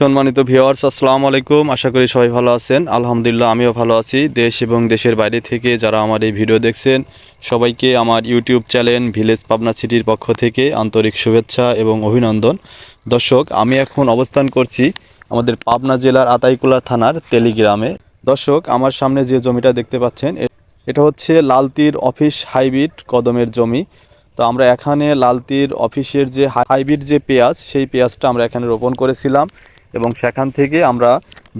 সম্মানিত ভিওয়ার্স আসসালামু আলাইকুম। আশা করি সবাই ভালো আছেন। আলহামদুলিল্লাহ, আমিও ভালো আছি। দেশ এবং দেশের বাইরে থেকে যারা আমার এই ভিডিও দেখছেন, সবাইকে আমার ইউটিউব চ্যানেল ভিলেজ পাবনা সিটির পক্ষ থেকে আন্তরিক শুভেচ্ছা এবং অভিনন্দন। দর্শক, আমি এখন অবস্থান করছি আমাদের পাবনা জেলার আতাইকুলা থানার তেলিগ্রামে। দর্শক, আমার সামনে যে জমিটা দেখতে পাচ্ছেন এটা হচ্ছে লালতির অফিস হাইব্রিড কদমের জমি। তো আমরা এখানে লালতির অফিসের যে হাইব্রিড যে পেঁয়াজ, সেই পেঁয়াজটা আমরা এখানে রোপণ করেছিলাম। এবং সেখান থেকে আমরা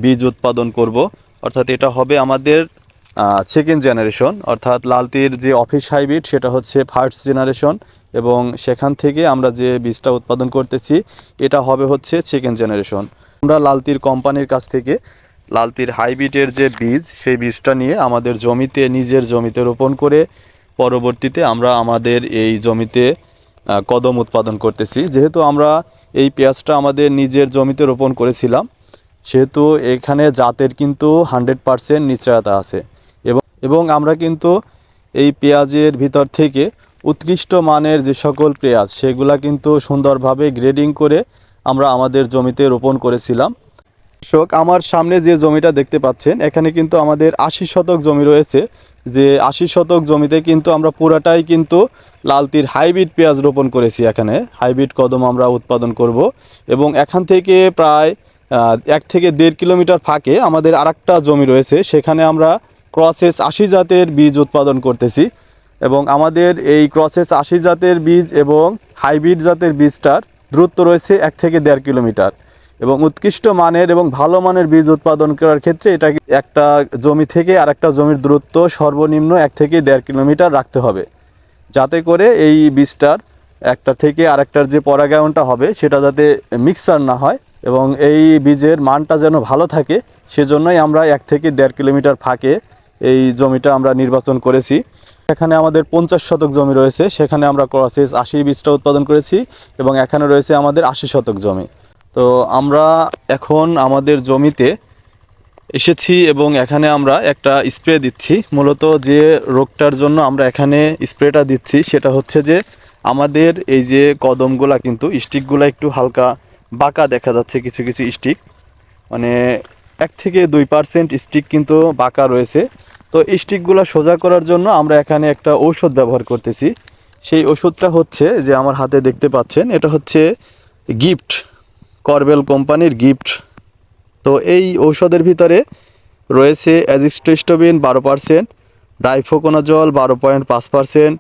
বীজ উৎপাদন করব। অর্থাৎ এটা হবে আমাদের সেকেন্ড জেনারেশন অর্থাৎ লালতির যে অফিস হাইব্রিড সেটা হচ্ছে ফার্স্ট জেনারেশন এবং সেখান থেকে আমরা যে বীজটা উৎপাদন করতেছি, এটা হবে হচ্ছে সেকেন্ড জেনারেশন আমরা লালতির কোম্পানির কাছ থেকে লালতির হাইব্রিডের যে বীজ, সেই বীজটা নিয়ে আমাদের জমিতে, নিজের জমিতে রোপণ করে পরবর্তীতে আমরা আমাদের এই জমিতে কদম উৎপাদন করতেছি। যেহেতু আমরা এই পেঁয়াজটা আমাদের নিজের জমিতে রোপণ করেছিলাম, সেহেতু এখানে জাতের কিন্তু হান্ড্রেড পারসেন্ট নিশ্চয়তা আছে। এবং এবং আমরা কিন্তু এই পেঁয়াজের ভিতর থেকে উৎকৃষ্ট মানের যে সকল পেঁয়াজ, সেগুলা কিন্তু সুন্দরভাবে গ্রেডিং করে আমরা আমাদের জমিতে রোপণ করেছিলাম। দর্শক, আমার সামনে যে জমিটা দেখতে পাচ্ছেন, এখানে কিন্তু আমাদের আশি শতক জমি রয়েছে। যে আশি শতক জমিতে কিন্তু আমরা পুরাটাই কিন্তু লালতির হাইব্রিড পেঁয়াজ রোপণ করেছি এখানে। হাইব্রিড কদম আমরা উৎপাদন করব এবং এখান থেকে প্রায় এক থেকে দেড় কিলোমিটার ফাঁকে আমাদের আরেকটা জমি রয়েছে, সেখানে আমরা ক্রসেস আশি জাতের বীজ উৎপাদন করতেছি এবং আমাদের এই ক্রসেস আশি জাতের বীজ এবং হাইব্রিড জাতের বীজটার দূরত্ব রয়েছে এক থেকে দেড় কিলোমিটার। এবং উৎকৃষ্ট মানের এবং ভালো মানের বীজ উৎপাদন করার ক্ষেত্রে এটা একটা জমি থেকে আর একটা জমির দূরত্ব সর্বনিম্ন এক থেকে দেড় কিলোমিটার রাখতে হবে। যাতে করে এই বীজটার একটা থেকে আরেকটার যে পরাগায়নটা হবে সেটা যাতে মিক্সার না হয় এবং এই বীজের মানটা যেন ভালো থাকে সেজন্যই আমরা এক থেকে দেড় কিলোমিটার ফাঁকে এই জমিটা আমরা নির্বাচন করেছি। এখানে আমাদের পঞ্চাশ শতক জমি রয়েছে, সেখানে আমরা ক্রসেস আশি বীজটা উৎপাদন করেছি এবং এখানে রয়েছে আমাদের আশি শতক জমি। তো আমরা এখন আমাদের জমিতে এসেছি এবং এখানে আমরা একটা স্প্রে দিচ্ছি। মূলত যে রোগটার জন্য আমরা এখানে স্প্রেটা দিচ্ছি সেটা হচ্ছে যে আমাদের এই যে কদমগুলা কিন্তু স্টিকগুলা একটু হালকা বাঁকা দেখা যাচ্ছে কিছু কিছু স্টিক। মানে এক থেকে দুই পার্সেন্ট স্টিক কিন্তু বাঁকা রয়েছে। তো স্টিকগুলো সোজা করার জন্য আমরা এখানে একটা ঔষধ ব্যবহার করতেছি। সেই ওষুধটা হচ্ছে যে আমার হাতে দেখতে পাচ্ছেন, এটা হচ্ছে গিফট। করবেল কোম্পানির গিফট তো এই ঔষধের ভিতরে রয়েছে অ্যাজিস্টোস্টোবিন বারো পার্সেন্ট ডাইফোকোনাজল বারো পয়েন্ট পাঁচ পার্সেন্ট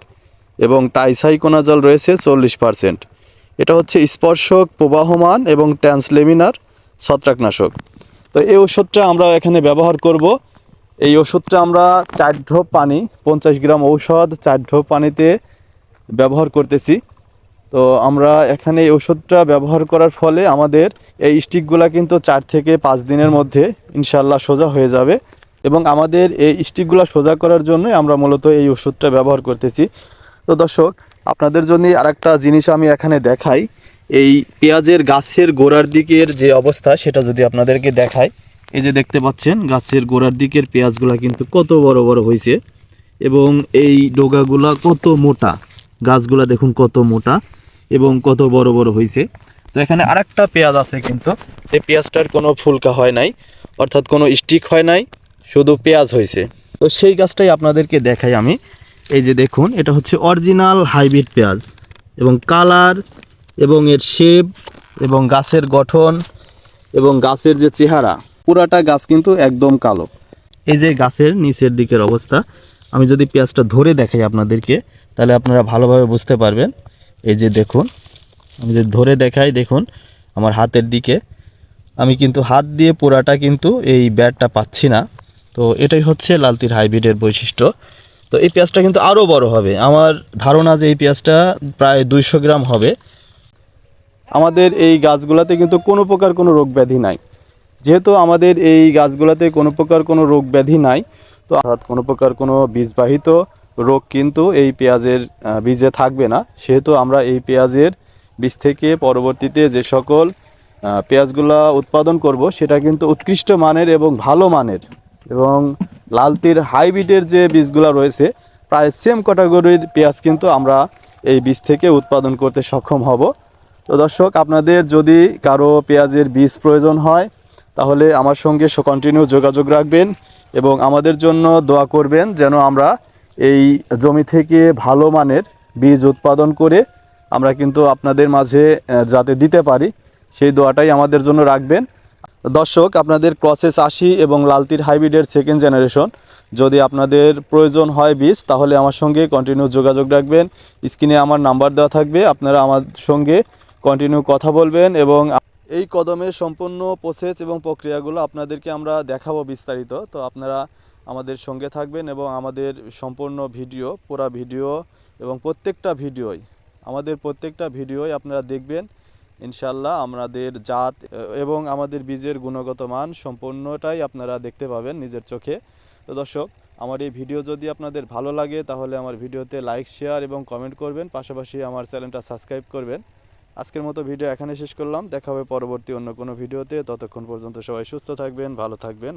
এবং টাইসাইকোনাজল রয়েছে চল্লিশ পার্সেন্ট এটা হচ্ছে স্পর্শক, প্রবাহমান এবং ট্যান্সলেমিনার ছত্রাকনাশক। তো এই ওষুধটা আমরা এখানে ব্যবহার করব। এই ওষুধটা আমরা চার ঢোপ পানি, পঞ্চাশ গ্রাম ঔষধ চার ঢোপ পানিতে ব্যবহার করতেছি। তো আমরা এখানে এই ওষুধটা ব্যবহার করার ফলে আমাদের এই স্টিকগুলা কিন্তু চার থেকে পাঁচ দিনের মধ্যে ইনশাল্লাহ সোজা হয়ে যাবে এবং আমাদের এই স্টিকগুলো সোজা করার জন্যই আমরা মূলত এই ওষুধটা ব্যবহার করতেছি। তো দর্শক, আপনাদের জন্য আরেকটা জিনিস আমি এখানে দেখাই। এই পেঁয়াজের গাছের গোড়ার দিকের যে অবস্থা, সেটা যদি আপনাদেরকে দেখাই। এই যে দেখতে পাচ্ছেন, গাছের গোড়ার দিকের পেঁয়াজগুলা কিন্তু কত বড় বড় হয়েছে এবং এই ডোগাগুলা কত মোটা। গাছগুলা দেখুন কত মোটা এবং কত বড় বড় হয়েছে তো এখানে আরেকটা পেঁয়াজ আছে কিন্তু, এই পেঁয়াজটার কোনো ফুলকা হয় নাই, অর্থাৎ কোনো স্টিক হয় নাই, শুধু পেঁয়াজ হয়েছে তো সেই গাছটাই আপনাদেরকে দেখাই আমি। এই যে দেখুন, এটা হচ্ছে অরিজিনাল হাইব্রিড পেঁয়াজ এবং কালার এবং এর শেপ এবং গাছের গঠন এবং গাছের যে চেহারা, পুরাটা গাছ কিন্তু একদম কালো। এই যে গাছের নিচের দিকের অবস্থা, আমি যদি পেঁয়াজটা ধরে দেখাই আপনাদেরকে তাহলে আপনারা ভালোভাবে বুঝতে পারবেন। এই যে দেখুন, আমি যদি ধরে দেখাই, দেখুন, আমার হাতের দিকে। আমি কিন্তু হাত দিয়ে পুরাটা কিন্তু এই ব্যাটটা পাচ্ছি না। তো এটাই হচ্ছে লালতির হাইব্রিডের বৈশিষ্ট্য। তো এই পেঁয়াজটা কিন্তু আরও বড় হবে। আমার ধারণা যে এই পেঁয়াজটা প্রায় দুইশো গ্রাম হবে। আমাদের এই গাছগুলোতে কিন্তু কোনো প্রকার কোনো রোগ ব্যাধি নাই। যেহেতু আমাদের এই গাছগুলোতে কোনো প্রকার কোনো রোগ ব্যাধি নাই, তো অর্থাৎ কোনো প্রকার কোনো বীজবাহিত রোগ কিন্তু এই পেঁয়াজের বীজে থাকবে না। সেহেতু আমরা এই পেঁয়াজের বীজ থেকে পরবর্তীতে যে সকল পেঁয়াজগুলা উৎপাদন করব, সেটা কিন্তু উৎকৃষ্ট মানের এবং ভালো মানের। এবং লালতির হাইব্রিডের যে বীজগুলো রয়েছে, প্রায় সেম ক্যাটাগরির পেঁয়াজ কিন্তু আমরা এই বীজ থেকে উৎপাদন করতে সক্ষম হব। তো দর্শক, আপনাদের যদি কারও পেঁয়াজের বীজ প্রয়োজন হয়, তাহলে আমার সঙ্গে কন্টিনিউ যোগাযোগ রাখবেন এবং আমাদের জন্য দোয়া করবেন, যেন আমরা এই জমি থেকে ভালো মানের বীজ উৎপাদন করে আমরা কিন্তু আপনাদের মাঝে যাতে দিতে পারি, সেই দোয়াটাই আমাদের জন্য রাখবেন। দর্শক, আপনাদের ক্রসেস আশি এবং লালতির হাইব্রিডের সেকেন্ড জেনারেশন যদি আপনাদের প্রয়োজন হয় বীজ, তাহলে আমার সঙ্গে কন্টিনিউ যোগাযোগ রাখবেন। স্ক্রিনে আমার নাম্বার দেওয়া থাকবে, আপনারা আমার সঙ্গে কন্টিনিউ কথা বলবেন এবং এই কদমের সম্পূর্ণ প্রসেস এবং প্রক্রিয়াগুলো আপনাদেরকে আমরা দেখাবো বিস্তারিত। তো আপনারা আমাদের সঙ্গে থাকবেন এবং আমাদের সম্পূর্ণ ভিডিও, পুরা ভিডিও এবং প্রত্যেকটা ভিডিওই, আমাদের প্রত্যেকটা ভিডিওই আপনারা দেখবেন। ইনশাল্লাহ আমাদের জাত এবং আমাদের বীজের গুণগত মান সম্পূর্ণটাই আপনারা দেখতে পাবেন নিজের চোখে। তো দর্শক, আমার এই ভিডিও যদি আপনাদের ভালো লাগে তাহলে আমার ভিডিওতে লাইক, শেয়ার এবং কমেন্ট করবেন। পাশাপাশি আমার চ্যানেলটা সাবস্ক্রাইব করবেন। আজকের মতো ভিডিও এখানে শেষ করলাম। দেখা হবে পরবর্তী অন্য কোনো ভিডিওতে। ততক্ষণ পর্যন্ত সবাই সুস্থ থাকবেন, ভালো থাকবেন।